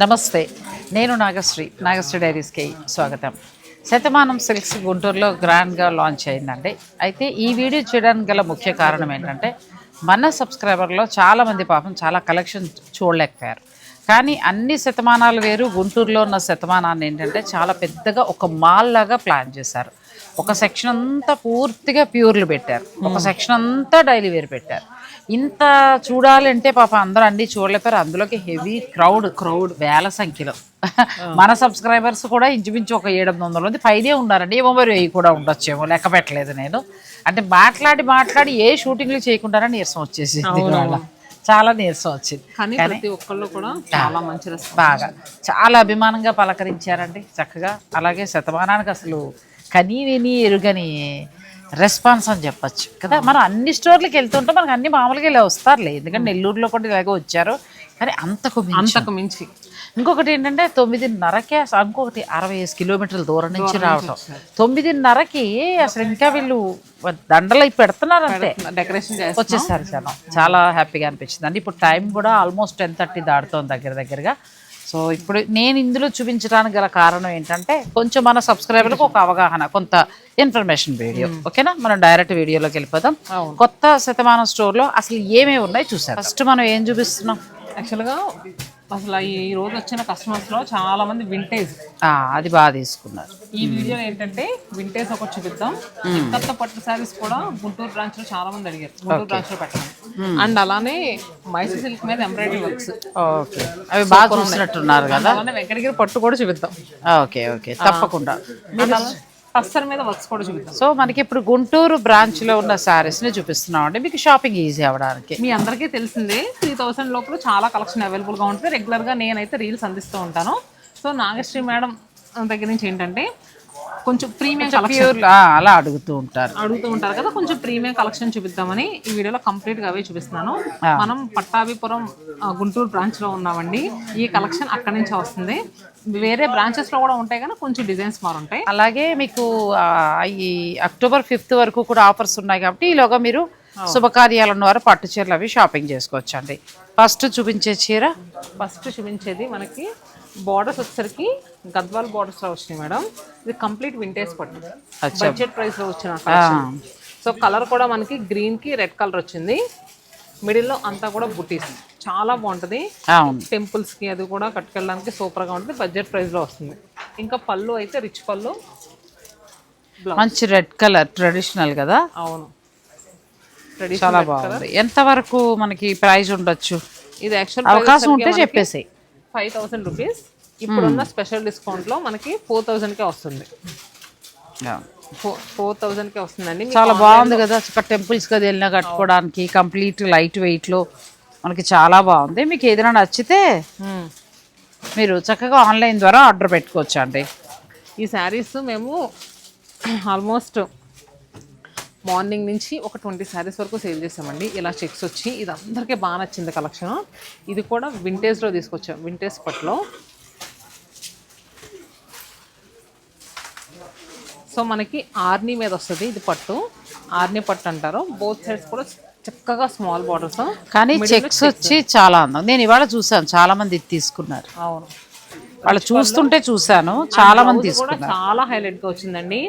నమస్తే నేను నాగశ్రీ నాగశ్రీ డైరీస్కి స్వాగతం. శతమానం సిల్క్స్ గుంటూరులో గ్రాండ్గా లాంచ్ అయిందండి. అయితే ఈ వీడియో చేయడానికి గల ముఖ్య కారణం ఏంటంటే మన సబ్స్క్రైబర్లో చాలామంది పాపం చాలా కలెక్షన్ చూడలేకపోయారు. కానీ అన్ని శతమానాలు వేరు గుంటూరులో ఉన్న శతమానాన్ని ఏంటంటే చాలా పెద్దగా ఒక మాల్ లాగా ప్లాన్ చేశారు. ఒక సెక్షన్ అంతా పూర్తిగా ప్యూర్లు పెట్టారు. ఒక సెక్షన్ అంతా డైలీ వేర్ పెట్టారు. ఇంత చూడాలంటే పాప అందరూ అన్ని చూడలేపారు అందులోకి హెవీ క్రౌడ్ క్రౌడ్ వేల సంఖ్యలో. మన సబ్స్క్రైబర్స్ కూడా ఇంచుమించు ఒక ఏడు వందల మంది పైనే ఉన్నారండి. ఏమో మరి వెయ్యి కూడా ఉండొచ్చేమో లెక్క పెట్టలేదు నేను. అంటే మాట్లాడి మాట్లాడి ఏ షూటింగ్లు చేయకుండానే నీరసం వచ్చేసి చాలా నీరసం వచ్చింది. కానీ ప్రతి ఒక్కళ్ళు కూడా చాలా మంచి బాగా. చాలా అభిమానంగా పలకరించారండి చక్కగా. అలాగే శతమానానికి అసలు కనీ విని ఎరుగని రెస్పాన్స్ అని చెప్పొచ్చు కదా. మనం అన్ని స్టోర్లకు వెళ్తుంటే మనకు అన్ని మామూలుగా ఇలా వస్తారులే. ఎందుకంటే నెల్లూరులో కూడా ఇలాగే వచ్చారు. కానీ అంతకు అంతకు మించి. ఇంకొకటి ఏంటంటే తొమ్మిదిన్నరకే అసలు ఇంకొకటి అరవై ఐదు కిలోమీటర్ల దూరం నుంచి రావటం. తొమ్మిదిన్నరకి అసలు ఇంకా వీళ్ళు దండలు అయి పెడుతున్నారు అంతే. డెకరేషన్ వచ్చేసారు జనం. చాలా హ్యాపీగా అనిపించింది. అండి ఇప్పుడు టైం కూడా ఆల్మోస్ట్ టెన్ థర్టీ దాడుతోంది దగ్గర దగ్గరగా. సో ఇప్పుడు నేను ఇందులో చూపించడానికి గల కారణం ఏంటంటే కొంచెం మన సబ్స్క్రైబర్లకు ఒక అవగాహన కొంత ఇన్ఫర్మేషన్ వీడియో. ఓకేనా? మనం డైరెక్ట్ వీడియోలోకి వెళ్ళిపోదాం. కొత్త శతమానం స్టోర్లో అసలు ఏమేమి ఉన్నాయి చూసాం ఫస్ట్ మనం ఏం చూపిస్తున్నాం? యాక్చువల్గా అసలు ఈ రోజు వచ్చిన కస్టమర్స్లో చాలా మంది వింటేజ్ అది బాగా తీసుకున్నారు. ఈ వీడియో ఏంటంటే వింటేజ్ ఒకటి చూపిద్దాం. కొత్త పట్టు శారీస్ కూడా గుంటూరు బ్రాంచ్లో చాలా మంది అడిగారు. గుంటూరు బ్రాంచ్లో పెట్టాలి అండ్ అలానే మైసూర్ సిల్క్ మీద ఎంబ్రాయిడరీ వర్క్స్ ఓకే. అవి బాగా చూసినట్టున్నారు కదా? అలానే వెంకటగిరి పట్టు కూడా చూపిద్దాం. Okay okay. తప్పకుండా. టస్సర్ మీద వర్క్స్ కూడా చూపిద్దాం సో మనకి ఇప్పుడు గుంటూరు branch లో ఉన్న శారీస్ని చూపిస్తున్నాం అండి మీకు షాపింగ్ ఈజీ అవ్వడానికి. మీ అందరికీ తెలిసిందే త్రీ థౌసండ్ లోపల చాలా కలెక్షన్ అవైలబుల్గా ఉంటుంది. రెగ్యులర్గా నేనైతే రీల్స్ అందిస్తూ ఉంటాను. సో నాగశ్రీ మేడం దగ్గర నుంచి ఏంటంటే కొంచెం ప్రీమియం కలెక్షన్ ప్యూర్ అలా అడుగుతూ ఉంటారు. అడుగుతూ ఉంటారు కదా కొంచెం ప్రీమియం కలెక్షన్ చూపిద్దామని ఈ వీడియోలో కంప్లీట్గా అవే చూపిస్తున్నాను. మనం పట్టాభిపురం గుంటూరు బ్రాంచ్లో ఉన్నామండి. ఈ కలెక్షన్ అక్కడి నుంచి వస్తుంది. వేరే బ్రాంచెస్లో కూడా ఉంటాయి కానీ కొంచెం డిజైన్స్ మారుంటాయి. అలాగే మీకు ఈ అక్టోబర్ ఫిఫ్త్ వరకు కూడా ఆఫర్స్ ఉన్నాయి కాబట్టి ఈలోగా మీరు శుభకార్యాలు ఉన్నవారు పట్టు చీరలు అవి షాపింగ్ చేసుకోవచ్చు అండి ఫస్ట్ చూపించే చీర? ఫస్ట్ చూపించేది మనకి బార్డర్స్ వచ్చేసరికి గద్వాల్ బార్డర్స్లో వచ్చినాయి మేడం. ఇది కంప్లీట్ వింటేజ్ పట్టు. బడ్జెట్ ప్రైస్లో వచ్చిన సో కలర్ కూడా మనకి గ్రీన్కి రెడ్ కలర్ వచ్చింది. మిడిల్లో అంతా కూడా బుటీస్. చాలా బాగుంటది. అవును. టెంపుల్స్కి అది కూడా కట్టుకెళ్ళడానికి సూపర్గా ఉంటుంది. బడ్జెట్ ప్రైస్లో వస్తుంది. ఇంకా పళ్ళు అయితే రిచ్ పళ్ళు. మంచి రెడ్ కలర్ ట్రెడిషనల్ కదా? అవును. చాలా బాగుంది. ఎంత వరకు మనకి ప్రైస్ ఉండొచ్చు? ఇది యాక్చువల్ అవకాశం ఉంటే చెప్పేసి ఫైవ్ థౌసండ్ రూపీస్ ఇప్పుడున్న స్పెషల్ డిస్కౌంట్లో మనకి ఫోర్ థౌసండ్ కే వస్తుంది. ఫోర్ ఫోర్ థౌసండ్ కే వస్తుందండి. చాలా బాగుంది కదా చక్కగా టెంపుల్స్ కదా వెళ్ళినా కట్టుకోవడానికి కంప్లీట్ లైట్ వెయిట్లో మనకి చాలా బాగుంది. మీకు ఏదైనా నచ్చితే మ్మ్. మీరు చక్కగా ఆన్లైన్ ద్వారా ఆర్డర్ పెట్టుకోవచ్చు అండి. ఈ శారీస్ మేము ఆల్మోస్ట్ మార్నింగ్ నుంచి ఒక ట్వంటీ శారీస్ వరకు సేల్ చేసామండి. ఇలా చెక్స్ వచ్చి ఇది అందరికీ బాగా నచ్చింది కలెక్షన్ ఇది కూడా వింటేజ్లో తీసుకొచ్చాం వింటేజ్ పట్లో సో మనకి ఆర్నీ మీద వస్తుంది ఇది పట్టు. ఆర్నీ పట్టు అంటారు. బోత్ సైడ్స్ కూడా చక్కగా స్మాల్ బార్డర్స్ కానీ చెక్స్ వచ్చి చాలా అందం. నేను ఇవాళ చూసాను చాలా మంది ఇది తీసుకున్నారు. అవును. వాళ్ళు చూస్తుంటే చూసాను చాలా మంది కూడా చాలా హైలైట్గా వచ్చిందండి.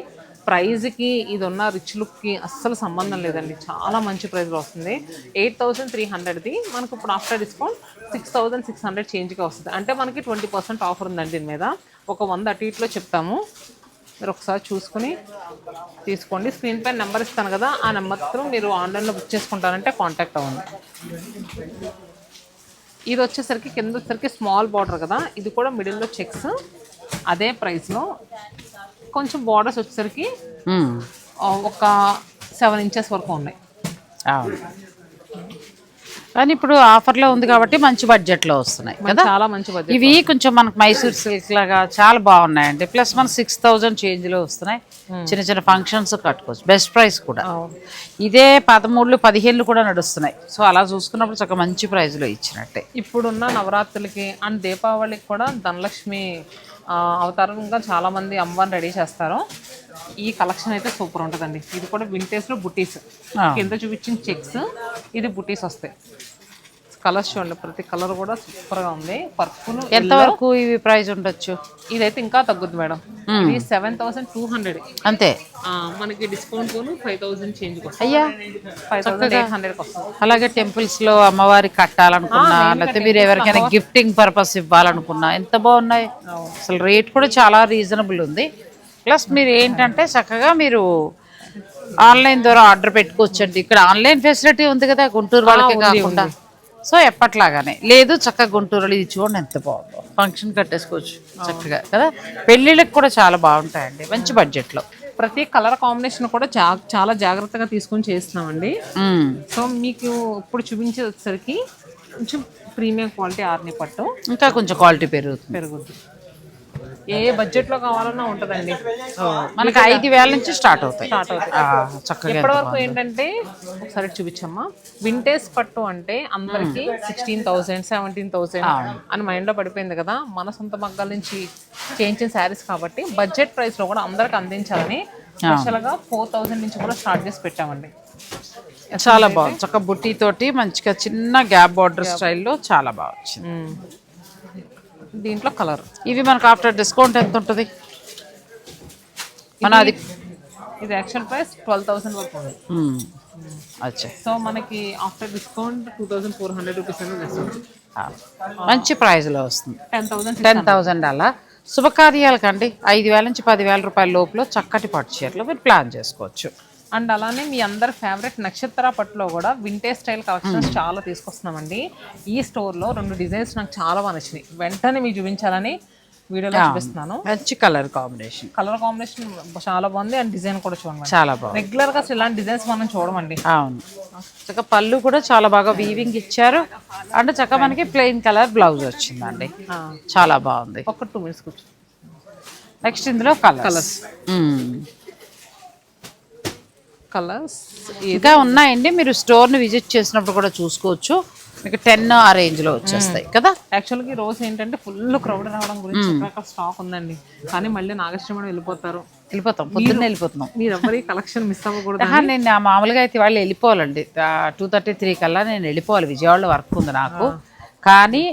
ప్రైజ్కి ఇది ఉన్న రిచ్ లుక్కి అస్సలు సంబంధం లేదండి. చాలా మంచి ప్రైస్లో వస్తుంది. ఎయిట్ థౌసండ్ త్రీ హండ్రెడ్ది మనకు ఇప్పుడు after discount six thousand six hundred చేంజ్గా వస్తుంది. అంటే మనకి ట్వంటీ పర్సెంట్ ఆఫర్ ఉందండి దీని మీద. ఒక వంద అటు ఇట్లో చెప్తాము. మీరు ఒకసారి చూసుకుని తీసుకోండి. స్క్రీన్ పైన నెంబర్ ఇస్తాను కదా ఆ నెంబర్తో మీరు ఆన్లైన్లో బుక్ చేసుకుంటారంటే కాంటాక్ట్ అవ్వండి. ఇది వచ్చేసరికి కింద వచ్చేసరికి స్మాల్ బార్డర్ కదా ఇది కూడా మిడిల్లో చెక్స్ అదే ప్రైస్లో. కొంచెం బార్డర్స్ వచ్చేసరికి ఒక సెవెన్ ఇంచెస్ వరకు ఉన్నాయి. కానీ ఇప్పుడు ఆఫర్లో ఉంది కాబట్టి మంచి బడ్జెట్లో వస్తున్నాయి కదా? చాలా మంచి బడ్జెట్ ఇవి కొంచెం మనకు మైసూర్ సిల్క్ లాగా చాలా బాగున్నాయండి. ప్లస్ మన సిక్స్ థౌజండ్ చేంజ్లో వస్తున్నాయి. చిన్న చిన్న ఫంక్షన్స్ కట్టుకోవచ్చు. బెస్ట్ ప్రైస్ కూడా. ఇదే పదమూడులు పదిహేనులు కూడా నడుస్తున్నాయి. సో అలా చూసుకున్నప్పుడు చక్కగా మంచి ప్రైస్లో ఇచ్చినట్టే. ఇప్పుడున్న నవరాత్రులకి అండ్ దీపావళికి కూడా ధనలక్ష్మి అవతారంగా చాలా మంది అమ్మవారిని రెడీ చేస్తారు. ఈ కలెక్షన్ అయితే సూపర్ ఉంటుందండి. ఇది కూడా వింటేజ్లో బుటీస్. కింద చూపించిన చెక్స్. ఇది బుటీస్ వస్తాయి. కలర్స్ చూడండి ప్రతి కలర్ కూడా సూపర్గా ఉంది. పర్పుల్ ఎంతవరకు ఇవి ప్రైస్ ఉండొచ్చు? ఇదైతే ఇంకా తగ్గుద్ది మేడం. ఇది సెవెన్ థౌసండ్ టూ హండ్రెడ్. అంతే. మనకి డిస్కౌంట్ ఫైవ్ థౌసండ్ చేంజ్ అయ్యా. ఫైవ్ థౌసండ్ ఎయిట్ హండ్రెడ్కి వస్తుంది. అలాగే టెంపుల్స్లో అమ్మవారికి కట్టాలనుకున్నా లేకపోతే మీరు ఎవరికైనా గిఫ్టింగ్ పర్పస్ ఇవ్వాలనుకున్నా ఎంత బాగున్నాయి? అసలు రేట్ కూడా చాలా రీజనబుల్ ఉంది. ప్లస్ మీరు ఏంటంటే చక్కగా మీరు ఆన్లైన్ ద్వారా ఆర్డర్ పెట్టుకోవచ్చండి. ఇక్కడ ఆన్లైన్ ఫెసిలిటీ ఉంది కదా గుంటూరు వాళ్ళకి కాకుండా. సో ఎప్పట్లాగానే. లేదు చక్కగా గుంటూరులో ఇది చూడండి ఎంత బాగుందో. ఫంక్షన్ కట్టేసుకోవచ్చు చక్కగా కదా? పెళ్ళిళ్ళకి కూడా చాలా బాగుంటాయండి మంచి బడ్జెట్లో ప్రతి కలర్ కాంబినేషన్ కూడా చాలా జాగ్రత్తగా తీసుకొని చేస్తున్నామండి. సో మీకు ఇప్పుడు చూపించేది వచ్చేసరికి కొంచెం ప్రీమియం క్వాలిటీ ఆర్ని పట్టు. ఇంకా కొంచెం క్వాలిటీ పెరుగుతుంది. పెరుగుద్ది. ఏ బడ్జెట్లో కావాలన్నా ఉంటుందండి. మనకి ఐదు వేల నుంచి స్టార్ట్ అవుతాయి. స్టార్ట్ అవుతుంది ఆ, చక్కగా ఇప్పటి వరకు ఏంటంటే ఒకసారి చూపించమ్మా. వింటేజ్ పట్టు అంటే అందరికి సిక్స్టీన్ థౌసండ్ సెవెంటీన్ థౌసండ్ అని మైండ్లో పడిపోయింది కదా. మన సొంత మగ్గాల నుంచి చేయించిన శారీస్ కాబట్టి బడ్జెట్ ప్రైస్లో కూడా అందరికి అందించాలని స్పెషల్గా ఫోర్ థౌసండ్ నుంచి కూడా స్టార్ట్ చేసి పెట్టామండి. చాలా బాగుంది. చక్క బుట్టి తోటి మంచిగా చిన్న గ్యాప్ బార్డర్ స్టైల్లో చాలా బాగా వచ్చింది. దీంట్లో కలర్. ఇవి మనకు ఆఫ్టర్ డిస్కౌంట్ ఎంత ఉంటుంది? మన అది ఇది యాక్చువల్ ప్రైస్ ట్వెల్వ్ థౌసండ్ వరకు. అచ్చా. సో మనకి after discount two thousand four hundred rupees అనేది వస్తుంది. మంచి ప్రైస్లో వస్తుంది. టెన్ థౌసండ్ టెన్ థౌజండ్ అలా. శుభకార్యాలకండి ఐదు వేల నుంచి పదివేల రూపాయల లోపల చక్కటి పట్టు చీరలు మీరు ప్లాన్ చేసుకోవచ్చు. అండ్ అలానే మీ అందరి ఫేవరెట్ నక్షత్ర పట్టులో కూడా వింటేజ్ స్టైల్ కలెక్షన్స్ చాలా తీసుకొస్తున్నామండి. ఈ స్టోర్లో రెండు డిజైన్స్ నాకు చాలా బాగా నచ్చినాయి. వెంటనే మీకు చూపించాలని వీడియోలో చూపిస్తున్నాను. మంచి కలర్ కాంబినేషన్ కలర్ కాంబినేషన్ చాలా బాగుంది. అండ్ డిజైన్ కూడా చూడండి. చాలా బాగుంది. రెగ్యులర్గా ఇలాంటి డిజైన్స్ మనం చూడమండి. అవును. చక్క పళ్ళు కూడా చాలా బాగా వీవింగ్ ఇచ్చారు. అంటే చక్క మనకి ప్లెయిన్ కలర్ బ్లౌజ్ వచ్చిందండి. చాలా బాగుంది. ఒక టూ మినిట్స్ కూర్చో. నెక్స్ట్ ఇందులో కలర్స్ కలర్స్ ఇంకా ఉన్నాయండి. మీరు స్టోర్ని విజిట్ చేసినప్పుడు కూడా చూసుకోవచ్చు. మీకు టెన్ ఆ రేంజ్లో వచ్చేస్తాయి కదా? యాక్చువల్గా రోజు ఏంటంటే ఫుల్ క్రౌడ్ రావడం గురించి స్టాక్ ఉందండి. కానీ మళ్ళీ నాగశ్రమణ వెళ్ళిపోతారు. వెళ్ళిపోతాం. పొద్దున్నే వెళ్ళిపోతున్నాం. మీరు ఎవరి కలెక్షన్ మిస్ అవ్వకూడదు నేను మామూలుగా అయితే వాళ్ళు వెళ్ళిపోవాలండి. టూ థర్టీ త్రీ కల్లా నేను వెళ్ళిపోవాలి. విజయవాడలో వర్క్ ఉంది నాకు. కానీ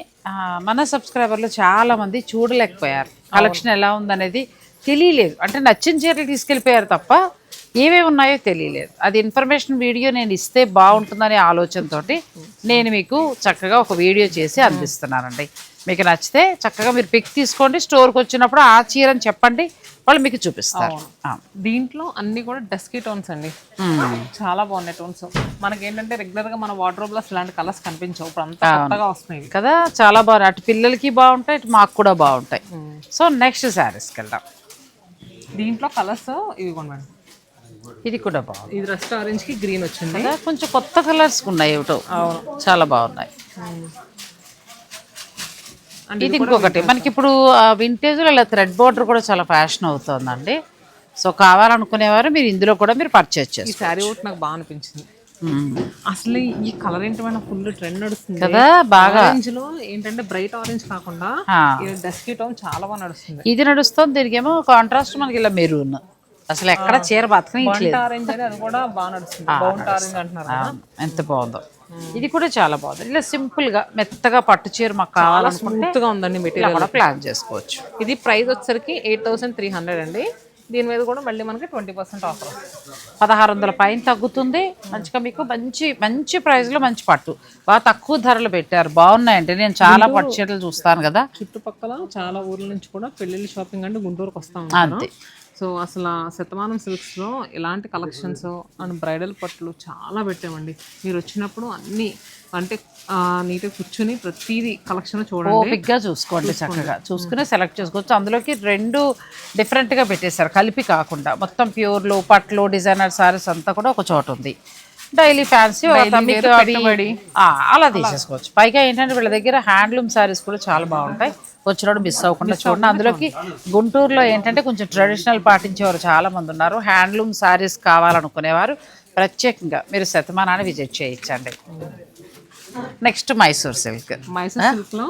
మన సబ్స్క్రైబర్లు చాలా మంది చూడలేకపోయారు. కలెక్షన్ ఎలా ఉందనేది తెలియలేదు. అంటే నచ్చిన చీరలు తీసుకెళ్ళిపోయారు తప్ప ఏమేమి ఉన్నాయో తెలియలేదు. అది ఇన్ఫర్మేషన్ వీడియో నేను ఇస్తే బాగుంటుందనే ఆలోచనతోటి నేను మీకు చక్కగా ఒక వీడియో చేసి అందిస్తున్నానండి. మీకు నచ్చితే చక్కగా మీరు పిక్ తీసుకోండి స్టోర్కి వచ్చినప్పుడు ఆ చీరని చెప్పండి వాళ్ళు మీకు చూపిస్తారు. దీంట్లో అన్ని కూడా డస్కీ టోన్స్ అండి. చాలా బాగున్నాయి టోన్స్ మనకి ఏంటంటే రెగ్యులర్గా మన వార్డ్రోబ్లో ఇలాంటి కలర్స్ కనిపించవు. ఇప్పుడు అంతా కొత్తగా వస్తున్నాయి. కదా చాలా బాగున్నాయి. అటు పిల్లలకి బాగుంటాయి ఇటు మాకు కూడా బాగుంటాయి. సో నెక్స్ట్ శారీస్కి వెళ్దాం. దీంట్లో కలర్స్ ఇవి కూడా మేడం ఇది కూడా బాగుంది. ఇది రెస్ట్ ఆరెంజ్కి గ్రీన్ వచ్చింది. కదా కొంచెం కొత్త కలర్స్ ఉన్నాయి ఏమిటో చాలా బాగున్నాయి. ఇది ఇంకొకటి. మనకి ఇప్పుడు వింటేజ్ ఇలా థ్రెడ్ బోర్డర్ కూడా చాలా ఫ్యాషన్ అవుతుందండి. సో కావాలనుకునేవారు మీరు ఇందులో కూడా మీరు పర్చేజ్ ఈ శారీ ఒకటి నాకు బాగా అనిపించింది. అసలు ఈ కలర్ ఏంటంటే ఫుల్ ట్రెండ్ నడుస్తుంది. కదా బాగా. ఆరెంజ్లో ఏంటంటే బ్రైట్ ఆరెంజ్ కాకుండా. డస్కీ టోన్ చాలా బాగా నడుస్తుంది. ఇది నడుస్తుంది దీనికేమో కాంట్రాస్ట్ మనకి ఇలా మెరూన్ అసలు ఎక్కడ చీర అది కూడా బాగా నడుస్తుంది. అంటున్నారు ఎంత బాగుందో. ఇది కూడా చాలా బాగుంది. ఇలా సింపుల్గా మెత్తగా పట్టు చీర మాకు కావాలనుకుంటే స్మూత్గా ఉందండి మెటీరియల్. కూడా ప్లాన్ చేసుకోవచ్చు. ఇది ప్రైస్ వచ్చేసరికి ఎయిట్ థౌసండ్ త్రీ హండ్రెడ్ అండి. దీని మీద కూడా మళ్ళీ మనకి ట్వంటీ పర్సెంట్ ఆఫర్ పదహారు వందల పైన తగ్గుతుంది. మంచిగా మీకు మంచి మంచి ప్రైస్లో మంచి పట్టు. బాగా తక్కువ ధరలు పెట్టారు. బాగున్నాయండి నేను చాలా పట్టు చీరలు చూస్తాను కదా. చుట్టుపక్కల చాలా ఊర్ల నుంచి కూడా పెళ్ళిళ్ళ షాపింగ్ అంటే గుంటూరుకు వస్తా ఉంటారు. అంతే. సో అసలు శతమానం సిల్క్స్లో ఇలాంటి కలెక్షన్స్ అండ్ బ్రైడల్ పట్లు చాలా పెట్టామండి. మీరు వచ్చినప్పుడు అన్ని అంటే నీట్గా కూర్చుని ప్రతిదీ కలెక్షన్ చూడండి. చూసుకోండి చక్కగా. చూసుకుని సెలెక్ట్ చేసుకోవచ్చు. అందులోకి రెండు డిఫరెంట్గా పెట్టేశారు కలిపి కాకుండా. మొత్తం ప్యూర్లు పట్లు డిజైనర్ సారీస్ అంతా కూడా ఒక చోట ఉంది. డైలీ ఫ్యాన్సీ అలా తీసేసుకోవచ్చు. పైగా ఏంటంటే వీళ్ళ దగ్గర హ్యాండ్లూమ్ సారీస్ కూడా చాలా బాగుంటాయి. వచ్చినప్పుడు మిస్ అవ్వకుండా చూడండి. అందులోకి గుంటూరులో ఏంటంటే కొంచెం ట్రెడిషనల్ పాటించేవారు చాలా మంది ఉన్నారు హ్యాండ్లూమ్ సారీస్ కావాలనుకునేవారు. ప్రత్యేకంగా మీరు శతమానాన్ని విజిట్ చేయించండి. నెక్స్ట్ మైసూర్ సిల్క్ మైసూర్ సిల్క్లో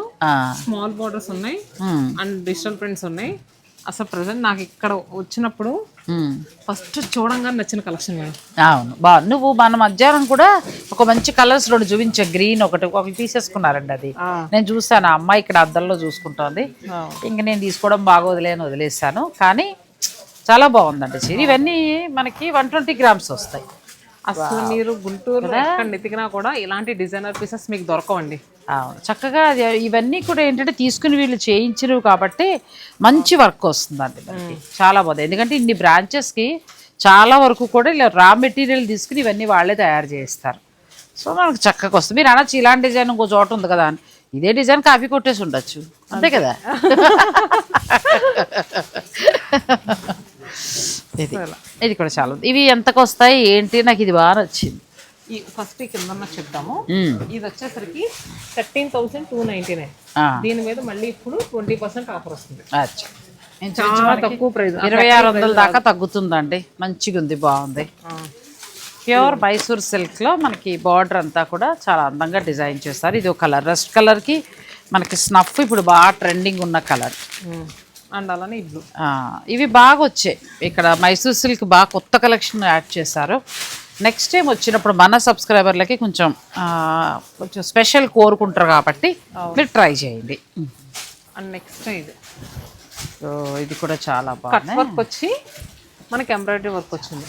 స్మాల్ బార్డర్స్ ఉన్నాయి. అండ్ డిజిటల్ ప్రింట్స్ ఉన్నాయి. అసలు ప్రజెంట్ నాకు ఇక్కడ వచ్చినప్పుడు. ఫస్ట్ చూడంగానే నచ్చిన కలెక్షన్ మేడం. అవును బా నువ్వు మన మధ్యాహ్నం కూడా ఒక మంచి కలర్స్ రెండు చూపించా గ్రీన్ ఒకటి ఒకటి తీసేసుకున్నారండి అది. నేను చూసాను ఆ అమ్మాయి ఇక్కడ అద్దంలో చూసుకుంటోంది. ఇంక నేను తీసుకోవడం బాగోదులే అని వదిలేసాను కానీ చాలా బాగుందండి చీర. ఇవన్నీ మనకి వన్ ట్వంటీ గ్రామ్స్ వస్తాయి. అసలు మీరు గుంటూరులో ఎక్కడ నెతికినా కూడా ఇలాంటి డిజైనర్ పీసెస్ మీకు దొరకవండి. చక్కగా ఇవన్నీ కూడా ఏంటంటే తీసుకుని వీళ్ళు చేయించినవి కాబట్టి మంచి వర్క్ వస్తుందండి మనకి. చాలా బాగుంది. ఎందుకంటే ఇన్ని బ్రాంచెస్కి చాలా వరకు కూడా ఇలా రా మెటీరియల్ తీసుకుని ఇవన్నీ వాళ్ళే తయారు చేస్తారు. సో మనకు చక్కగా వస్తుంది. మీరు అనొచ్చు ఇలాంటి డిజైన్ ఇంకో చోట ఉంది కదా అని. ఇదే డిజైన్ కాపీ కొట్టేసి ఉండొచ్చు. అంతే కదా? ఇది. ఇది కూడా చాలా. ఇవి ఎంతకు వస్తాయి? ఏంటి? నాకు ఇది బాగా నచ్చింది. ఈ ఫస్ట్ కింద చెప్తాము. ఇది వచ్చేసరికి thirteen thousand two ninety nine దీని మీద మళ్ళీ ఇప్పుడు ట్వంటీ పర్సెంట్ ఆఫర్ వస్తుంది. అచ్చా. చాలా తక్కువ ప్రైస్. ఇరవై ఆరు వందల దాకా తగ్గుతుందండి. మంచిగా ఉంది బాగుంది. ప్యూర్ మైసూర్ సిల్క్లో మనకి బార్డర్ అంతా కూడా చాలా అందంగా డిజైన్ చేస్తారు. ఇది ఒక కలర్ రెస్ట్ కలర్కి మనకి స్నఫ్ ఇప్పుడు బాగా ట్రెండింగ్ ఉన్న కలర్ అండ్ అలానే ఇవి బాగా వచ్చాయి. ఇక్కడ మైసూర్ సిల్క్ బాగా కొత్త కలెక్షన్ యాడ్ చేశారు. నెక్స్ట్ టైం వచ్చినప్పుడు మన సబ్స్క్రైబర్లకి కొంచెం కొంచెం స్పెషల్ కోరుకుంటారు కాబట్టి మీరు ట్రై చేయండి. అండ్ నెక్స్ట్ ఇది. సో ఇది కూడా చాలా కట్ బాగుంది వర్క్ వచ్చి మనకి ఎంబ్రాయిడరీ వర్క్ వచ్చింది.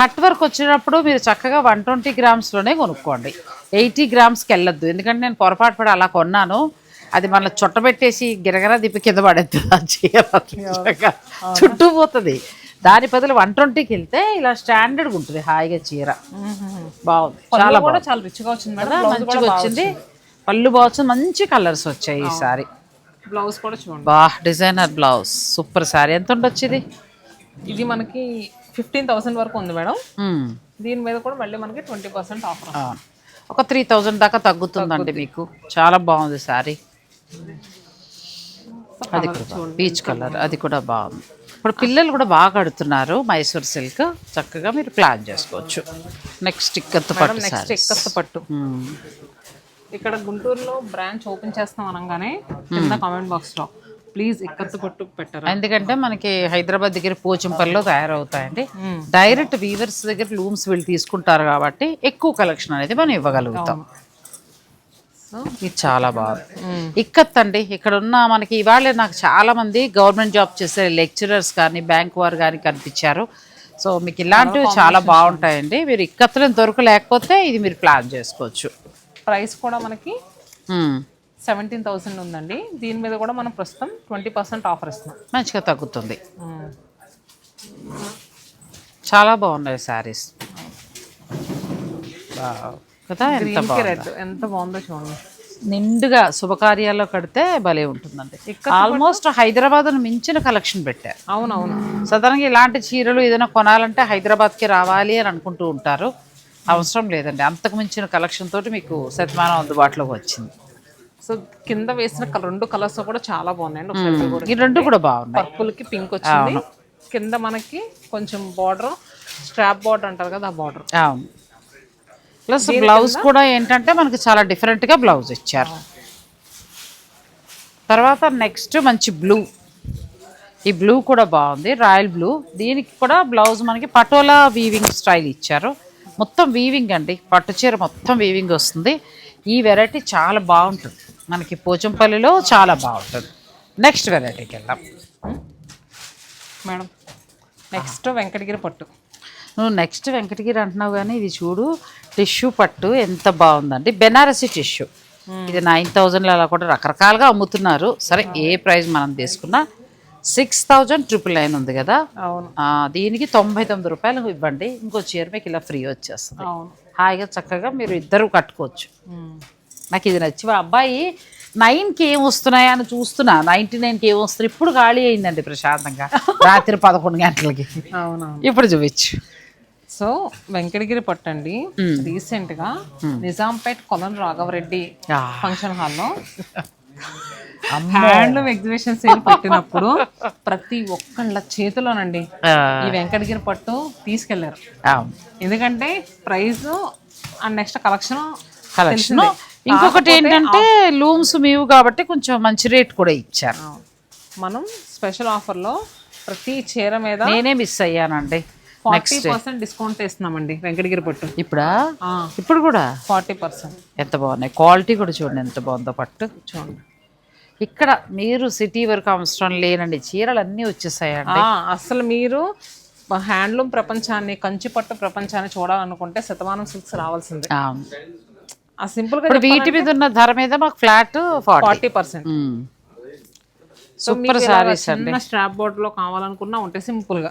కట్ వర్క్ వచ్చినప్పుడు మీరు చక్కగా వన్ ట్వంటీ గ్రామ్స్లోనే కొనుక్కోండి. ఎయిటీ గ్రామ్స్కి వెళ్ళొద్దు. ఎందుకంటే నేను పొరపాటు పడి అలా కొన్నాను. అది మళ్ళీ చుట్టబెట్టేసి గిరగరా దిప్పి కింద పడేద్దు. ఆ చీర చక్కగా చుట్టూ పోతుంది. దాని బదులు వన్ ట్వంటీకి వెళ్తే ఇలా స్టాండర్డ్గా ఉంటుంది హాయిగా చీర. బాగుంది. చాలా కూడా చాలా రిచ్గా వచ్చింది మేడం. మంచిగా వచ్చింది. పళ్ళు బాగుంది. మంచి కలర్స్ వచ్చాయి ఈ సారీ. బ్లౌజ్ కూడా చూడండి. బా డిజైనర్ బ్లౌజ్. Super sorry. ఎంత ఉండొచ్చు ఇది? ఇది మనకి ఫిఫ్టీన్ థౌసండ్ వరకు ఉంది మేడం. దీని మీద కూడా మళ్ళీ మనకి ట్వంటీ పర్సెంట్ ఆఫర్. ఒక త్రీ థౌజండ్ దాకా తగ్గుతుందండి మీకు. చాలా బాగుంది సారీ. అది కూడా పీచ్ కలర్. అది కూడా బాగుంది. ఇప్పుడు పిల్లలు కూడా బాగా కడుతున్నారు మైసూర్ సిల్క్. చక్కగా మీరు ప్లాన్ చేసుకోవచ్చు. నెక్స్ట్ ఇక్కత్తు పట్టు నెక్స్ట్ సారీ ఎక్కత్త పట్టు. ఇక్కడ గుంటూరులో బ్రాంచ్ ఓపెన్ చేస్తాం అనగానే కింద కామెంట్ బాక్స్లో ప్లీజ్ ఇక్కత్తు పట్టు పెట్టరా? ఎందుకంటే మనకి హైదరాబాద్ దగ్గర పోచంపల్లిలో తయారవుతాయండి. డైరెక్ట్ వీవర్స్ దగ్గర లూమ్స్ వీళ్ళు తీసుకుంటారు కాబట్టి ఎక్కువ కలెక్షన్ అనేది మనం ఇవ్వగలుగుతాం. ఇది చాలా బాగుంది ఇక్కత్ అండి ఇక్కడ ఉన్న మనకి ఇవాళ నాకు చాలా మంది గవర్నమెంట్ జాబ్ చేసే లెక్చరర్స్ కానీ బ్యాంక్ వారు కానీ కనిపించారు. సో మీకు ఇలాంటివి చాలా బాగుంటాయండి. మీరు ఇక్కత్తులు ఇంతవరకు లేకపోతే ఇది మీరు ప్లాన్ చేసుకోవచ్చు. ప్రైస్ కూడా మనకి. సెవెంటీన్ థౌసండ్ ఉందండి. దీని మీద కూడా మనం ప్రస్తుతం ట్వంటీ పర్సెంట్ ఆఫర్ ఇస్తున్నాం. మంచిగా తగ్గుతుంది. చాలా బాగున్నాయి శారీస్. కదా? ఎంత రెడ్ ఎంత బాగుందో చూడండి. నిండుగా శుభకార్యాల్లో కడితే భలే ఉంటుందండి. ఆల్మోస్ట్ హైదరాబాద్ మించిన కలెక్షన్ పెట్టారు. అవునవును. సాధారణంగా ఇలాంటి చీరలు ఏదైనా కొనాలంటే హైదరాబాద్కి రావాలి అని అనుకుంటూ ఉంటారు. అవసరం లేదండి. అంతకు మించిన కలెక్షన్ తోటి మీకు శతమానం అందుబాటులోకి వచ్చింది. సో కింద వేసిన రెండు కలర్స్ కూడా చాలా బాగున్నాయండి. ఈ రెండు కూడా బాగున్నాయి. పర్పుల్కి పింక్ వచ్చింది. కింద మనకి కొంచెం బార్డర్ స్ట్రాప్ బార్డర్ అంటారు కదా ఆ బార్డర్ అవును. ప్లస్ బ్లౌజ్ కూడా ఏంటంటే మనకి చాలా డిఫరెంట్గా బ్లౌజ్ ఇచ్చారు. తర్వాత నెక్స్ట్ మంచి బ్లూ ఈ బ్లూ కూడా బాగుంది రాయల్ బ్లూ దీనికి కూడా బ్లౌజ్ మనకి పటోలా వీవింగ్ స్టైల్ ఇచ్చారు. మొత్తం వీవింగ్ అండి పట్టు చీర మొత్తం వీవింగ్ వస్తుంది. ఈ వెరైటీ చాలా బాగుంటుంది. మనకి పోచంపల్లిలో చాలా బాగుంటుంది. నెక్స్ట్ వెరైటీకి వెళ్దాం. మేడం నెక్స్ట్ వెంకటగిరి పట్టు. నువ్వు నెక్స్ట్ వెంకటగిరి అంటున్నావు కానీ ఇది చూడు టిష్యూ పట్టు ఎంత బాగుందండి. బెనారసి టిష్యూ ఇది నైన్ థౌజండ్లో అలా కూడా రకరకాలుగా అమ్ముతున్నారు. సరే ఏ ప్రైస్ మనం తీసుకున్నా సిక్స్ థౌజండ్ ట్రిపుల్ నైన్ ఉంది కదా. దీనికి తొంభై తొమ్మిది రూపాయలు ఇవ్వండి. ఇంకో చీర మీకు ఇలా ఫ్రీ వచ్చేస్తుంది. అవును. హాయిగా చక్కగా మీరు ఇద్దరు కట్టుకోవచ్చు. నాకు ఇది నచ్చి అబ్బాయి నైన్కి ఏం వస్తున్నాయా అని చూస్తున్నా. నైంటీ నైన్కి ఏం వస్తున్నాయి ఇప్పుడు ఖాళీ అయిందండి ప్రశాంతంగా. రాత్రి పదకొండు గంటలకి. ఇప్పుడు చూపించు. సో వెంకటగిరి పట్టు అండి రీసెంట్గా నిజాంపేట్ కొలన్ రాఘవరెడ్డి. ఫంక్షన్ హాల్లో హ్యాండ్లూమ్ ఎగ్జిబిషన్ సేల్ పెట్టినప్పుడు ప్రతి ఒక్కళ్ళ చేతిలోనండి ఈ వెంకటగిరి పట్టు తీసుకెళ్ళారు. ఎందుకంటే price and next collection collection. ఇంకొకటి ఏంటంటే లూమ్స్ మీవు కాబట్టి కొంచెం మంచి రేట్ కూడా ఇచ్చారు. మనం స్పెషల్ ఆఫర్లో ప్రతి చీర మీద నేనే మిస్ అయ్యానండి. ఫార్టీ పర్సెంట్ డిస్కౌంట్ ఇస్తున్నామండి వెంకటగిరి పట్టు. ఇప్పుడా? ఇప్పుడు కూడా? Forty percent. ఎంత బాగున్నాయి. క్వాలిటీ కూడా చూడండి ఎంత బాగుందో పట్టు. చూడండి. ఇక్కడ మీరు సిటీ వరకు అవసరం లేనండి చీరలు అన్నీ వచ్చేసాయండి అసలు మీరు హ్యాండ్లూమ్ ప్రపంచాన్ని కంచి పట్టు ప్రపంచాన్ని చూడాలనుకుంటే శతమానం సిల్క్స్ రావాల్సిందే. ఆ. సింపుల్గా వీటి మీద ఉన్న ధర మీద మాకు flat forty percent. Super sarees అండి? స్ట్రాప్ బోర్డ్లో కావాలనుకున్నా ఉంటే సింపుల్గా.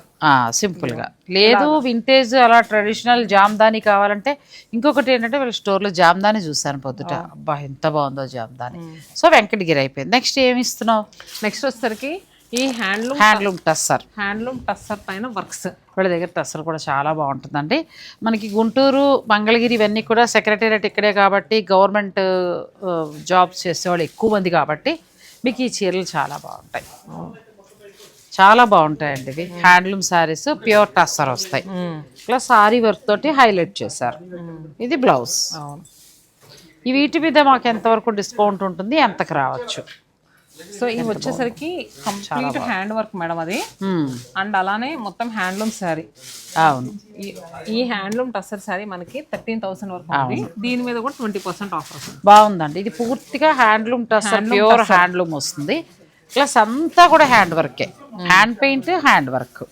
సింపుల్గా. లేదు వింటేజ్ అలా ట్రెడిషనల్ జామ్దాని కావాలంటే ఇంకొకటి ఏంటంటే వీళ్ళ స్టోర్లో జామ్దాని చూసాను పొద్దుట. అబ్బా ఎంత బాగుందో జామ్దాని. సో వెంకటగిరి అయిపోయింది. నెక్స్ట్ ఏమి ఇస్తున్నావు? నెక్స్ట్ వచ్చేసరికి ఈ handloom handloom tussar handloom tussar పైన వర్క్స్ వీళ్ళ దగ్గర టస్సర్ కూడా చాలా బాగుంటుందండి. మనకి గుంటూరు మంగళగిరి ఇవన్నీ కూడా సెక్రటేరియట్ ఇక్కడే కాబట్టి గవర్నమెంట్ జాబ్స్ చేసేవాళ్ళు ఎక్కువ మంది కాబట్టి మీకు ఈ చీరలు చాలా బాగుంటాయి. చాలా బాగుంటాయండి ఇవి. హ్యాండ్లూమ్ శారీస్ ప్యూర్ టస్సర్ వస్తాయి. ప్లస్ ఆరీ వర్క్ తోటి హైలైట్ చేశారు. ఇది బ్లౌజ్. వీటి మీద మాకు ఎంతవరకు డిస్కౌంట్ ఉంటుంది ఎంతకు రావచ్చు. సో ఇవి వచ్చేసరికి కంప్లీట్ హ్యాండ్ వర్క్ మేడం అది. అండ్ అలానే మొత్తం హ్యాండ్లూమ్ శారీ. అవును. ఈ హ్యాండ్లూమ్ టస్సర్ శారీ మనకి థర్టీన్ థౌసండ్ వరకు ఉంది. దీని మీద కూడా ట్వంటీ పర్సెంట్ ఆఫర్ బాగుందండి. ఇది పూర్తిగా హ్యాండ్లూమ్ టస్సర్ ప్యూర్ హ్యాండ్లూమ్ వస్తుంది. ప్లస్ అంతా కూడా హ్యాండ్ వర్కే. Hand paint hand work.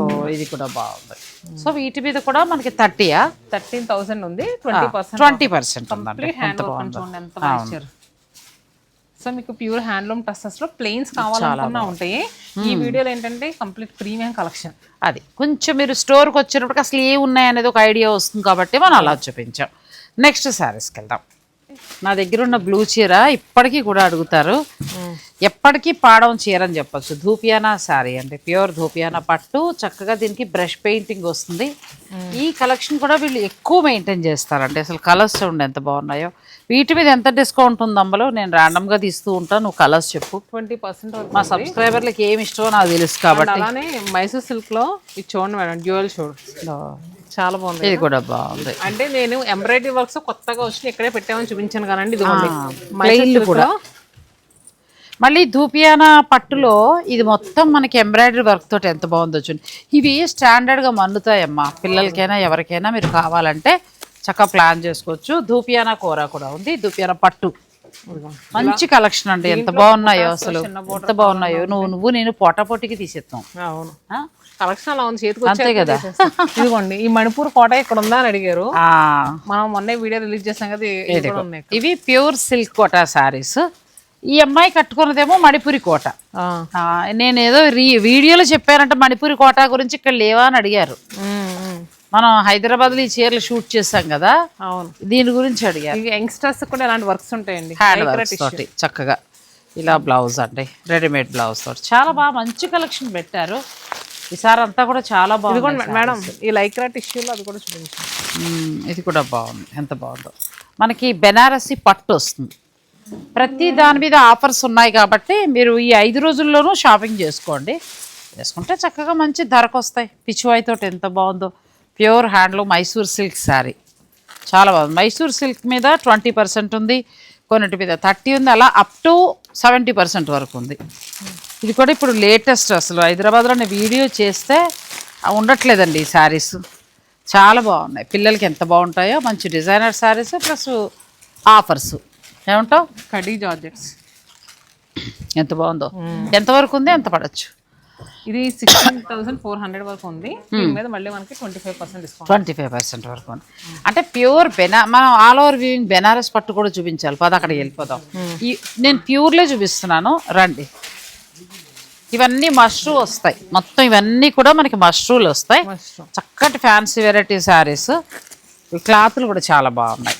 ఓ ఇది కూడా బాగుంది. సో వీటి మీద కూడా మనకి థర్టీయా? థర్టీన్ థౌసండ్ ఉంది. ట్వంటీ పర్సెంట్ ట్వంటీ పర్సెంట్ ఉందండి. ఎంత బాగా ఇచ్చారు. సో మీకు ప్యూర్ హ్యాండ్లూమ్ టస్సెస్లో ప్లెయిన్స్ కావాలనుకున్నా ఉంటాయి. ఈ వీడియోలో ఏంటంటే కంప్లీట్ ప్రీమియం కలెక్షన్. అది. కొంచెం మీరు స్టోర్కి వచ్చినప్పుడు అసలు ఏ ఉన్నాయి అనేది ఒక ఐడియా వస్తుంది కాబట్టి మనం అలా చూపించాం. నెక్స్ట్ శారీస్కి వెళ్దాం. నా దగ్గర ఉన్న బ్లూ చీర ఇప్పటికీ కూడా అడుగుతారు. ఎప్పటికీ పాడవం చీర అని చెప్పొచ్చు. ధూపియానా శారీ అండి ప్యూర్ ధూపియానా పట్టు. చక్కగా దీనికి బ్రష్ పెయింటింగ్ వస్తుంది. ఈ కలెక్షన్ కూడా వీళ్ళు ఎక్కువ మెయింటైన్ చేస్తారండి. అసలు కలర్స్ చూడండి ఎంత బాగున్నాయో. వీటి మీద ఎంత డిస్కౌంట్ ఉంది అమ్మలో? నేను ర్యాండమ్గా తీస్తూ ఉంటాను నువ్వు కలర్స్ చెప్పు. ట్వంటీ పర్సెంట్ మా సబ్స్క్రైబర్లకి ఏమి ఇష్టమో నాకు తెలుసు కాబట్టి. అలానే మైసూర్ సిల్క్లో ఇది చూడండి మేడం డ్యూయల్ చూడు చాలా బాగుంది. ఇది కూడా బాగుంది. అంటే నేను ఎంబ్రాయిడరీ వర్క్స్ కొత్తగా వచ్చి ఇక్కడే పెట్టామని చూపించాను కానండి ఇది కూడా. మళ్ళీ ధూపియానా పట్టులో ఇది మొత్తం మనకి ఎంబ్రాయిడరీ వర్క్ తోటి ఎంత బాగుందో చూడండి. ఇవి స్టాండర్డ్గా మన్నుతాయమ్మా పిల్లలకైనా ఎవరికైనా మీరు కావాలంటే చక్కగా ప్లాన్ చేసుకోవచ్చు. ధూపియానా కూర కూడా ఉంది. ధూపియానా పట్టు. మంచి కలెక్షన్ అండి. ఎంత బాగున్నాయో అసలు. ఎంత బాగున్నాయో. నువ్వు నువ్వు నేను పోటాపోటీకి తీసేస్తాం. అవును? కలెక్షన్ అలా ఉంది. చేతికి అంతే కదా. ఇదిగోండి ఈ మణిపూర్ కోట ఇక్కడ ఉందా అని అడిగారు. మనం మొన్నే వీడియో రిలీజ్ చేసాం కదా ఇవి ప్యూర్ సిల్క్ కోట శారీస్ ఈ అమ్మాయి కట్టుకున్నదేమో మణిపురి కోట. ఆ. ఆ, నేను ఏదో రీ వీడియోలో చెప్పానంటే మణిపురి కోట గురించి ఇక్కడ లేవా అని అడిగారు. మనం హైదరాబాద్లో ఈ చీరలు షూట్ చేసాం కదా అవును. దీని గురించి అడిగారు. ఇవి యంగ్స్టర్స్ కూడా ఇలాంటి వర్క్స్ ఉంటాయండి. Hand works. తోటి చక్కగా. ఇలా బ్లౌజ్ అండి రెడీమేడ్ బ్లౌజ్ తోటి. చాలా బాగా మంచి కలెక్షన్ పెట్టారు. ఈసారి అంతా కూడా చాలా బాగుంది మేడం ఈ లైక్రా టిష్యూలో అది కూడా చూపించండి మ్మ్, ఇది కూడా బాగుంది. ఎంత బాగుందో. మనకి బెనారసి పట్టు వస్తుంది. ప్రతి దాని మీద ఆఫర్స్ ఉన్నాయి కాబట్టి మీరు ఈ ఐదు రోజుల్లోనూ షాపింగ్ చేసుకోండి. చేసుకుంటే చక్కగా మంచి ధరకు వస్తాయి. పిచ్చివాయి తోటి ఎంత బాగుందో. Pure handloom Mysore silk saree. చాలా బాగుంది. మైసూర్ సిల్క్ మీద ట్వంటీ పర్సెంట్ ఉంది కొన్నిటి మీద థర్టీ ఉంది అలా అప్ టు సెవెంటీ పర్సెంట్ వరకు ఉంది. ఇది కూడా ఇప్పుడు లేటెస్ట్ అసలు. హైదరాబాద్లో నేను వీడియో చేస్తే ఉండట్లేదండి ఈ శారీస్. చాలా బాగున్నాయి. పిల్లలకి ఎంత బాగుంటాయో మంచి డిజైనర్ శారీస్ ప్లస్ ఆఫర్స్. ఏమంటావు? కడీ జార్జెట్స్. ఎంత బాగుందో. ఎంతవరకు ఉంది ఎంత పడచ్చు. ఇది సిక్స్టీన్ థౌసండ్ ఫోర్ హండ్రెడ్ వరకు ఉంది. దీని మీద మళ్ళీ మనకి twenty five percent discount twenty five percent వరకు అంటే ప్యూర్ బెనా మనం ఆల్ ఓవర్ వ్యూయింగ్ బెనారస్ పట్టు కూడా చూపించాలి. పద అక్కడికి వెళ్ళిపోదాం. ఈ నేను ప్యూర్లే చూపిస్తున్నాను. రండి. ఇవన్నీ మష్రూ వస్తాయి. మొత్తం ఇవన్నీ కూడా మనకి మష్రూలు వస్తాయి. చక్కటి ఫ్యాన్సీ వెరైటీ శారీస్ ఈ క్లాతులు కూడా చాలా బాగున్నాయి.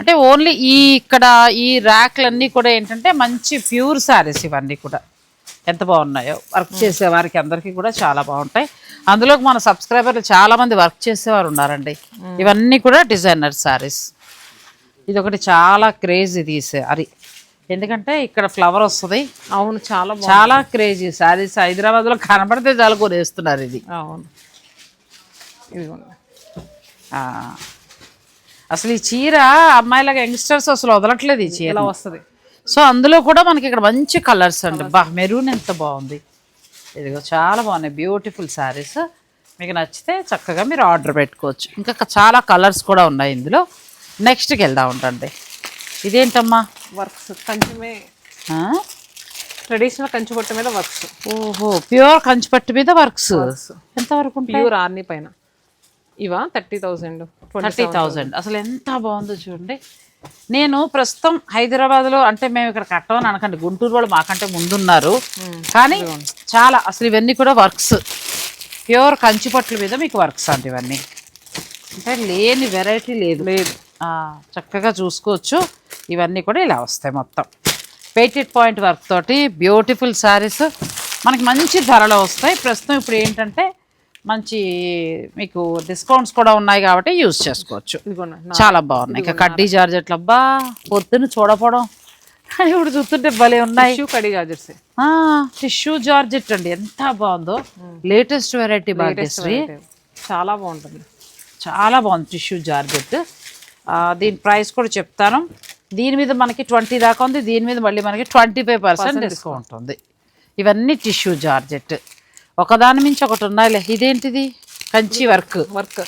అంటే ఓన్లీ ఈ ఇక్కడ ఈ ర్యాక్లన్నీ కూడా ఏంటంటే మంచి ప్యూర్ శారీస్ ఇవన్నీ కూడా. ఎంత బాగున్నాయో వర్క్ చేసే వారికి అందరికీ కూడా చాలా బాగుంటాయి. అందులో మన సబ్స్క్రైబర్లు చాలా మంది వర్క్ చేసేవారు ఉన్నారండి. ఇవన్నీ కూడా డిజైనర్ శారీస్ ఇది ఒకటి చాలా క్రేజ్ ఇది శారీ ఎందుకంటే ఇక్కడ ఫ్లవర్ వస్తుంది. అవును చాలా చాలా క్రేజ్ ఈ శారీస్ హైదరాబాద్లో కనబడితే చాలా కొనేస్తున్నారు ఇది. అవును. అసలు ఈ చీర అమ్మాయిలాగా యంగ్స్టర్స్ అసలు వదలట్లేదు ఈ చీర వస్తుంది. సో అందులో కూడా మనకి ఇక్కడ మంచి కలర్స్ అండి. బా మెరూన్ ఎంత బాగుంది. ఇదిగో చాలా బాగున్నాయి. బ్యూటిఫుల్ శారీస్ మీకు నచ్చితే చక్కగా మీరు ఆర్డర్ పెట్టుకోవచ్చు. ఇంకా చాలా కలర్స్ కూడా ఉన్నాయి ఇందులో. నెక్స్ట్కి వెళ్దాం ఉండండి ఇదేంటమ్మా? వర్క్స్ కంచిమే? ట్రెడిషనల్ కంచి పట్టు మీద వర్క్స్ ఓహో ప్యూర్ కంచిపట్టు మీద వర్క్స్ ఎంత వరకు ప్యూర్ ఆర్ని పైన. ఇవా? థర్టీ థౌసండ్ థర్టీ థౌజండ్ అసలు ఎంత బాగుందో చూడండి. నేను ప్రస్తుతం హైదరాబాద్లో అంటే మేము ఇక్కడ కట్టమని అనకండి. గుంటూరు వాళ్ళు మాకంటే ముందున్నారు. కానీ చాలా అసలు ఇవన్నీ కూడా వర్క్స్. ప్యూర్ కంచిపట్ల మీద మీకు వర్క్స్ అండి ఇవన్నీ. అంటే లేని వెరైటీ లేదు. లేదు. చక్కగా చూసుకోవచ్చు. ఇవన్నీ కూడా ఇలా వస్తాయి మొత్తం. పెయిటెడ్ పాయింట్ వర్క్ తోటి బ్యూటిఫుల్ శారీస్ మనకి మంచి ధరలో వస్తాయి. ప్రస్తుతం ఇప్పుడు ఏంటంటే మంచి మీకు డిస్కౌంట్స్ కూడా ఉన్నాయి కాబట్టి యూజ్ చేసుకోవచ్చు. చాలా బాగున్నాయి. ఇంకా కడ్డీ జార్జెట్లు అబ్బా పొద్దున్న చూడపోవడం. ఇప్పుడు చూస్తుంటే భలే ఉన్నాయి. టిష్యూ కడి గాజర్స్ టిష్యూ జార్జెట్ అండి ఎంత బాగుందో. లేటెస్ట్ వెరైటీ భాగ్యశ్రీ చాలా బాగుంటుంది. చాలా బాగుంది టిష్యూ జార్జెట్. దీని ప్రైస్ కూడా చెప్తాను. దీని మీద మనకి ట్వంటీ దాకా ఉంది దీని మీద మళ్ళీ మనకి ట్వంటీ ఫైవ్ పర్సెంట్ డిస్కౌంట్ ఉంది. ఇవన్నీ టిష్యూ జార్జెట్. ఒకదాని మించి ఒకటి ఉన్నాయిలే ఇదేంటిది? కంచి వర్క్. వర్క్.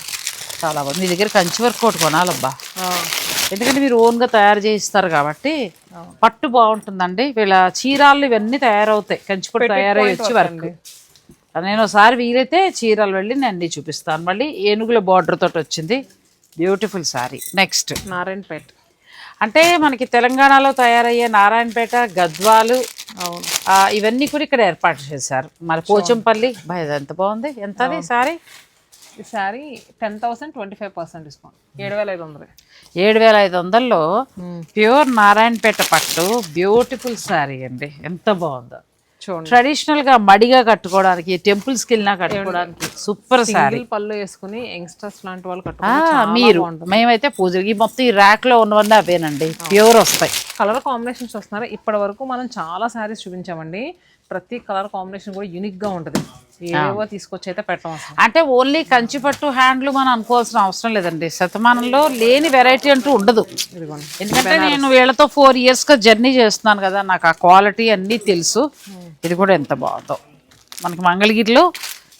చాలా బాగుంది. మీ దగ్గర కంచి వర్క్ ఒకటి కొనాలబ్బా. ఎందుకంటే మీరు ఓన్గా తయారు చేయిస్తారు కాబట్టి పట్టు బాగుంటుందండి. వీళ్ళ చీరాలు ఇవన్నీ తయారవుతాయి. కంచి పట్టు తయారై వచ్చి వర్క్. నేను ఒకసారి వీలైతే చీరలు వెళ్ళి నేను అన్ని చూపిస్తాను. మళ్ళీ ఏనుగుల బార్డర్ తోటి వచ్చింది. Beautiful saree next Narayanpet. అంటే మనకి తెలంగాణలో తయారయ్యే నారాయణపేట గద్వాలు అవును. ఇవన్నీ కూడా ఇక్కడ ఏర్పాటు చేశారు. మరి పోచంపల్లి భయ ఎంత బాగుంది? ఎంత సారీ? ఈ saree ten thousand twenty five percent discount ఏడు వేల ఐదు వందలు. ఏడు వేల ఐదు వందల్లో ప్యూర్ నారాయణపేట పట్టు బ్యూటిఫుల్ శారీ అండి. ఎంత బాగుందో. ట్రెడిషనల్గా మడిగా కట్టుకోవడానికి టెంపుల్స్కి వెళ్ళినా కట్టుకోవడానికి సూపర్ సింగిల్ పళ్ళు వేసుకుని యంగ్స్టర్స్ లాంటి వాళ్ళు మీరు. మేమైతే పూజకి మొత్తం ఈ ర్యాక్లో ఉన్నవన్నీ అవేనండి. ప్యూర్ వస్తాయి. కలర్ కాంబినేషన్స్ వస్తున్నారు ఇప్పటి వరకు మనం చాలా శారీస్ చూపించామండి. ప్రతి కలర్ కాంబినేషన్ కూడా యూనిక్గా ఉంటుంది. ఏవో తీసుకొచ్చి అయితే పెట్టం అసలు. అంటే ఓన్లీ కంచిపట్టు హ్యాండ్లు మనం అనుకోవాల్సిన అవసరం లేదండి. శతమానంలో లేని వెరైటీ అంటూ ఉండదు. ఎందుకంటే నేను వీళ్ళతో ఫోర్ ఇయర్స్గా జర్నీ చేస్తున్నాను కదా నాకు ఆ క్వాలిటీ అన్నీ తెలుసు. ఇది కూడా ఎంత బాగుందో. మనకి మంగళగిరిలో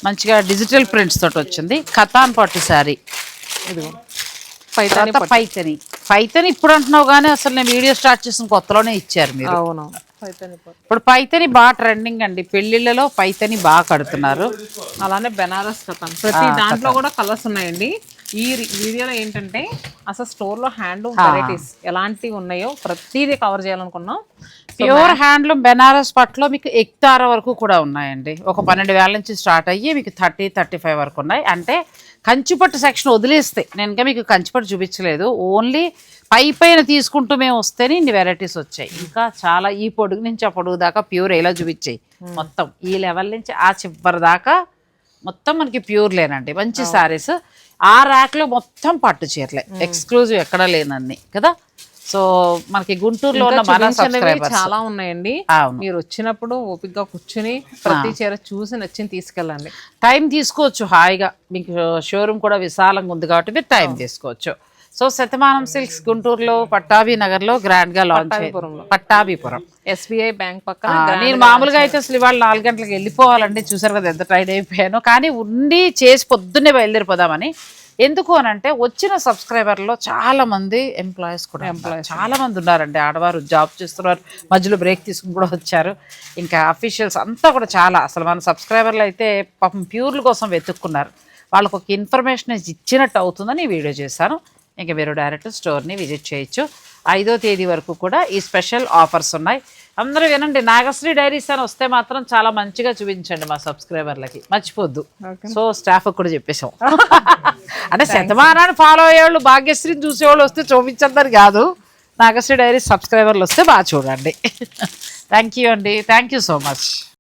మంచిగా డిజిటల్ ప్రింట్స్ తోటి వచ్చింది. కథాన్ పట్టు శారీ. పైతాని. పైతని ఇప్పుడు అంటున్నావు కానీ అసలు నేను వీడియో స్టార్ట్ చేసిన కొత్తలోనే ఇచ్చారు మీరు. అవును. ఇప్పుడు పైతని బాగా ట్రెండింగ్ అండి. పెళ్ళిళ్ళలో పైతని బాగా కడుతున్నారు. అలానే బెనారస్ కథన్ ప్రతి దాంట్లో కూడా కలర్స్ ఉన్నాయండి. ఈ వీడియోలో ఏంటంటే అసలు స్టోర్లో హ్యాండ్లూమ్ వెరైటీస్ ఎలాంటివి ఉన్నాయో ప్రతిదీ కవర్ చేయాలనుకున్నాం. ప్యూర్ హ్యాండ్లూమ్ బెనారస్ పట్టులో మీకు ఎక్తార వరకు కూడా ఉన్నాయండి. ఒక పన్నెండు వేల నుంచి స్టార్ట్ అయ్యి మీకు థర్టీ థర్టీ ఫైవ్ వరకు ఉన్నాయి. అంటే కంచిపట్టు సెక్షన్ వదిలేస్తే నేను ఇంకా మీకు కంచిపట్టు చూపించలేదు. ఓన్లీ పై పైన తీసుకుంటూ మేము వస్తేనే ఇన్ని వెరైటీస్ వచ్చాయి. ఇంకా చాలా ఈ పొడుగు నుంచి ఆ పొడుగు దాకా ప్యూర్ ఎలా చూపించాయి. మొత్తం ఈ లెవెల్ నుంచి ఆ చివరి దాకా మొత్తం మనకి ప్యూర్ లేనండి. మంచి సారీస్ ఆ ర్యాక్లో మొత్తం పట్టు చీరలే. ఎక్స్క్లూజివ్ ఎక్కడా లేనన్ని. కదా? సో మనకి గుంటూరులో ఉన్న మన సబ్స్క్రైబర్స్ చాలా ఉన్నాయండి. మీరు వచ్చినప్పుడు ఓపిక్గా కూర్చుని ప్రతి చీర చూసి నచ్చింది తీసుకెళ్ళండి. టైం తీసుకోవచ్చు హాయిగా. మీకు షోరూమ్ కూడా విశాలంగా ఉంది కాబట్టి మీరు టైం తీసుకోవచ్చు. సో శతమానం సిల్క్స్ గుంటూరులో పట్టాభి నగర్లో గ్రాండ్గా లాంచ్. పట్టాభిపురం. ఎస్బీఐ బ్యాంక్ ఆ, పక్కన నేను మామూలుగా అయితే అసలు ఇవాళ నాలుగు గంటలకు వెళ్ళిపోవాలండి. చూసారు కదా ఎంత టైడ్ అయిపోయాను. కానీ ఉండి చేసి పొద్దున్నే బయలుదేరిపోదామని ఎందుకు అని అంటే వచ్చిన సబ్స్క్రైబర్లో చాలా మంది ఎంప్లాయీస్ కూడా ఉన్నారు. చాలా మంది ఉన్నారండి. ఆడవారు జాబ్ చేస్తున్నారు. మధ్యలో బ్రేక్ తీసుకుని కూడా వచ్చారు. ఇంకా అఫీషియల్స్ అంతా కూడా చాలా అసలు మన సబ్స్క్రైబర్లు అయితే పాపం ప్యూర్ల కోసం వెతుక్కున్నారు. వాళ్ళకు ఒక ఇన్ఫర్మేషన్ ఇచ్చినట్టు అవుతుందని వీడియో చేశాను. ఇంకా మీరు డైరెక్ట్ స్టోర్ని విజిట్ చేయొచ్చు. ఐదో తేదీ వరకు కూడా ఈ స్పెషల్ ఆఫర్స్ ఉన్నాయి. అందరూ వినండి నాగశ్రీ డైరీస్ అని వస్తే మాత్రం చాలా మంచిగా చూపించండి మా సబ్స్క్రైబర్లకి. మర్చిపోద్దు. సో స్టాఫ్ కూడా చెప్పేశాం. అంటే శతమానాన్ని ఫాలో అయ్యేవాళ్ళు భాగ్యశ్రీని చూసేవాళ్ళు వస్తే చూపించద్దని కాదు. నాగశ్రీ డైరీస్ సబ్స్క్రైబర్లు వస్తే బాగా చూడండి. థ్యాంక్ యూ అండి. Thank you so much